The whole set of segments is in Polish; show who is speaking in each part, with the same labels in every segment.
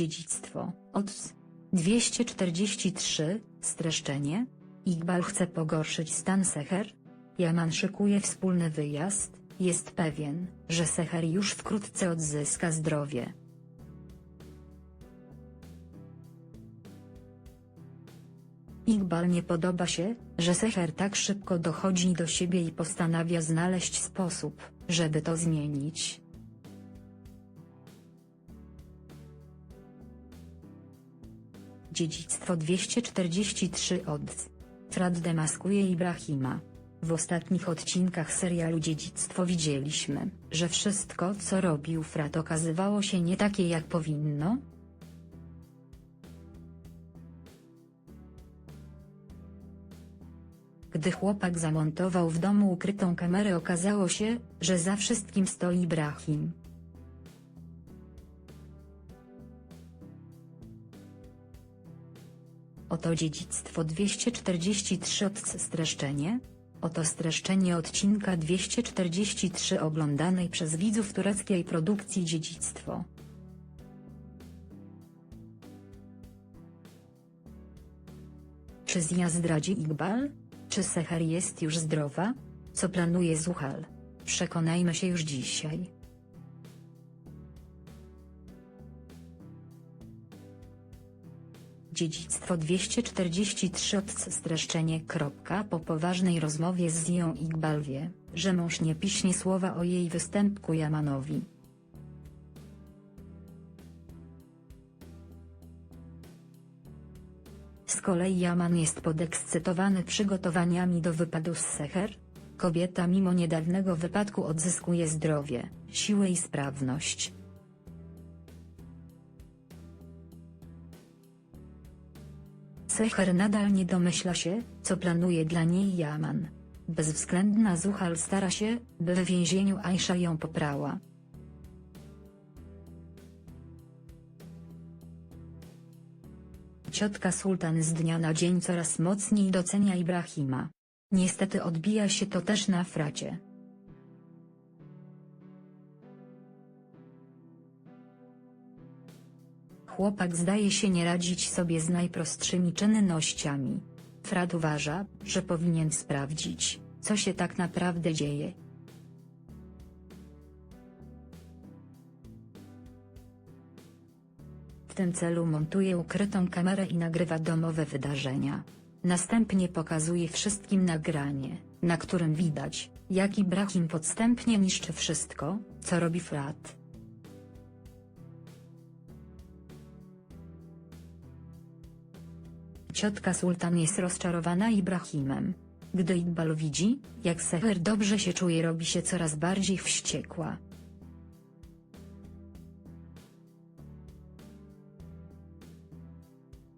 Speaker 1: Dziedzictwo, ODS. 243, streszczenie. Iqbal chce pogorszyć stan Seher? Yaman szykuje wspólny wyjazd, jest pewien, że Seher już wkrótce odzyska zdrowie. Iqbal nie podoba się, że Seher tak szybko dochodzi do siebie i postanawia znaleźć sposób, żeby to zmienić. Dziedzictwo 243 od Frad demaskuje Ibrahima. W ostatnich odcinkach serialu Dziedzictwo widzieliśmy, że wszystko co robił Frat okazywało się nie takie jak powinno, Gdy chłopak zamontował w domu ukrytą kamerę okazało się, że za wszystkim stoi Ibrahim. Oto dziedzictwo 243 od streszczenie. Oto streszczenie odcinka 243 oglądanej przez widzów tureckiej produkcji Dziedzictwo. Czy Zia zdradzi Iqbal? Czy Seher jest już zdrowa? Co planuje Zuhal? Przekonajmy się już dzisiaj. Dziedzictwo 243 od streszczenie. Po poważnej rozmowie z Zią Iqbal wie, że mąż nie piśnie słowa o jej występku Jamanowi. Z kolei Yaman jest podekscytowany przygotowaniami do wypadu z Seher. Kobieta mimo niedawnego wypadku odzyskuje zdrowie, siłę i sprawność. Seher nadal nie domyśla się, co planuje dla niej Yaman. Bezwzględna Zuhal stara się, by w więzieniu Aisha ją poprała. Ciotka Sultan z dnia na dzień coraz mocniej docenia Ibrahima. Niestety odbija się to też na fracie. Chłopak zdaje się nie radzić sobie z najprostszymi czynnościami. Frat uważa, że powinien sprawdzić, co się tak naprawdę dzieje. W tym celu montuje ukrytą kamerę i nagrywa domowe wydarzenia. Następnie pokazuje wszystkim nagranie, na którym widać, jak Ibrahim podstępnie niszczy wszystko, co robi Frat. Ciotka Sultan jest rozczarowana Ibrahimem. Gdy Iqbal widzi, jak Seher dobrze się czuje robi się coraz bardziej wściekła.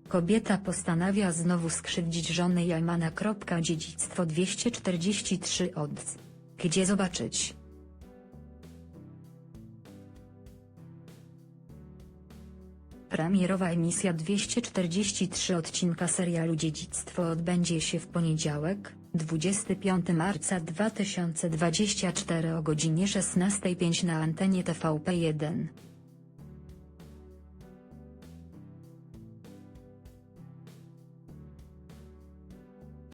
Speaker 1: Kobieta postanawia znowu skrzywdzić żonę Jamana. Dziedzictwo 243 od. Gdzie zobaczyć? Premierowa emisja 243 odcinka serialu Dziedzictwo odbędzie się w poniedziałek, 25 marca 2024 o godzinie 16.05 na antenie TVP1.